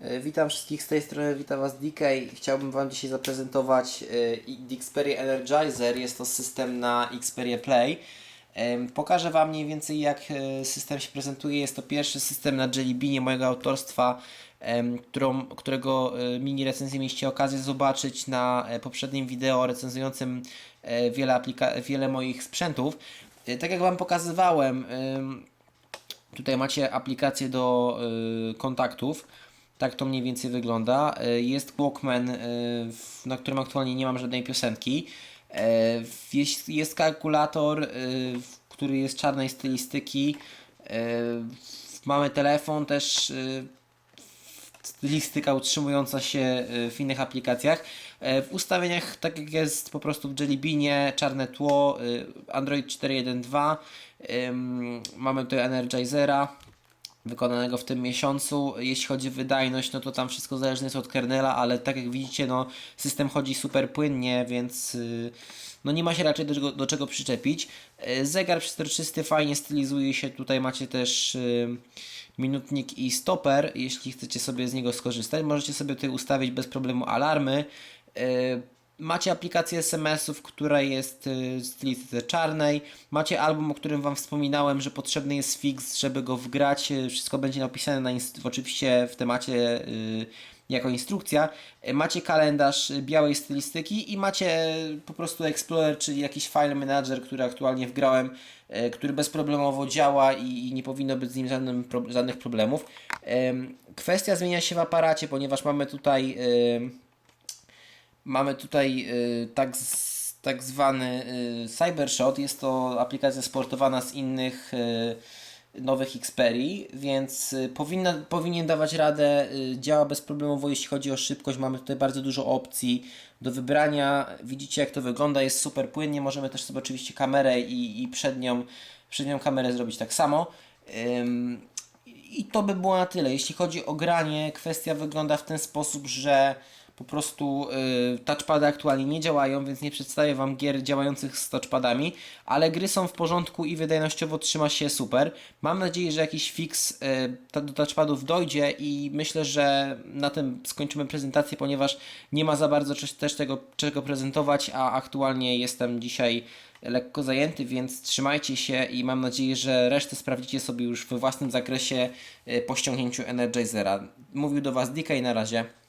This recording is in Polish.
E, Witam wszystkich z tej strony, witam Was DK. Chciałbym Wam dzisiaj zaprezentować e, Xperia Energizer. Jest to system na Xperia Play. Pokażę Wam mniej więcej jak e, system się prezentuje. Jest to pierwszy system na Jelly Beanie mojego autorstwa, którego mini recenzję mieliście okazję zobaczyć na poprzednim wideo recenzującym wiele, wiele moich sprzętów. Tak jak Wam pokazywałem, em, Tutaj macie aplikację do kontaktów. Tak to mniej więcej wygląda. Y, Jest Walkman, w- na którym aktualnie nie mam żadnej piosenki. Y, Jest, kalkulator, który jest czarnej stylistyki. Mamy telefon też stylistyka utrzymująca się w innych aplikacjach. E, W ustawieniach, tak jak jest po prostu w Jelly Beanie, czarne tło, Android 4.1.2, ym, mamy tutaj Energizera wykonanego w tym miesiącu. Jeśli chodzi o wydajność, no to tam wszystko zależne jest od kernela, ale tak jak widzicie, no system chodzi super płynnie, więc y, no nie ma się raczej do czego, do czego przyczepić. Y, Zegar przezroczysty fajnie stylizuje się, tutaj macie też y, minutnik i stoper, jeśli chcecie sobie z niego skorzystać. Możecie sobie tutaj ustawić bez problemu alarmy. Y, Macie aplikację SMS-ów, która jest y, w stylistyce czarnej. Macie album, o którym Wam wspominałem, że potrzebny jest fix, żeby go wgrać. Y, Wszystko będzie napisane na oczywiście w temacie y, jako instrukcja. Y, Macie kalendarz y, białej stylistyki i macie po prostu Explorer, czyli jakiś file manager, który aktualnie wgrałem, y, który bezproblemowo działa i, i nie powinno być z nim żadnym, pro, żadnych problemów. Ym, Kwestia zmienia się w aparacie, ponieważ mamy tutaj ym, Mamy tutaj y, tak, tak zwany y, Cybershot. Jest to aplikacja sportowana z innych y, nowych Xperii, więc powinna, powinien dawać radę. Działa bezproblemowo, jeśli chodzi o szybkość. Mamy tutaj bardzo dużo opcji do wybrania. Widzicie, jak to wygląda. Jest super płynnie. Możemy też sobie oczywiście kamerę i, i przednią, przednią kamerę zrobić tak samo. I to by było na tyle. Jeśli chodzi o granie, kwestia wygląda w ten sposób, że po prostu y, touchpady aktualnie nie działają, więc nie przedstawię Wam gier działających z touchpadami, ale gry są w porządku i wydajnościowo trzyma się super. Mam nadzieję, że jakiś fix y, do touchpadów dojdzie i myślę, że na tym skończymy prezentację, ponieważ nie ma za bardzo też tego czego prezentować, a aktualnie jestem dzisiaj lekko zajęty, więc trzymajcie się i mam nadzieję, że resztę sprawdzicie sobie już we własnym zakresie y, po ściągnięciu Energizera. Mówił do Was DK i na razie.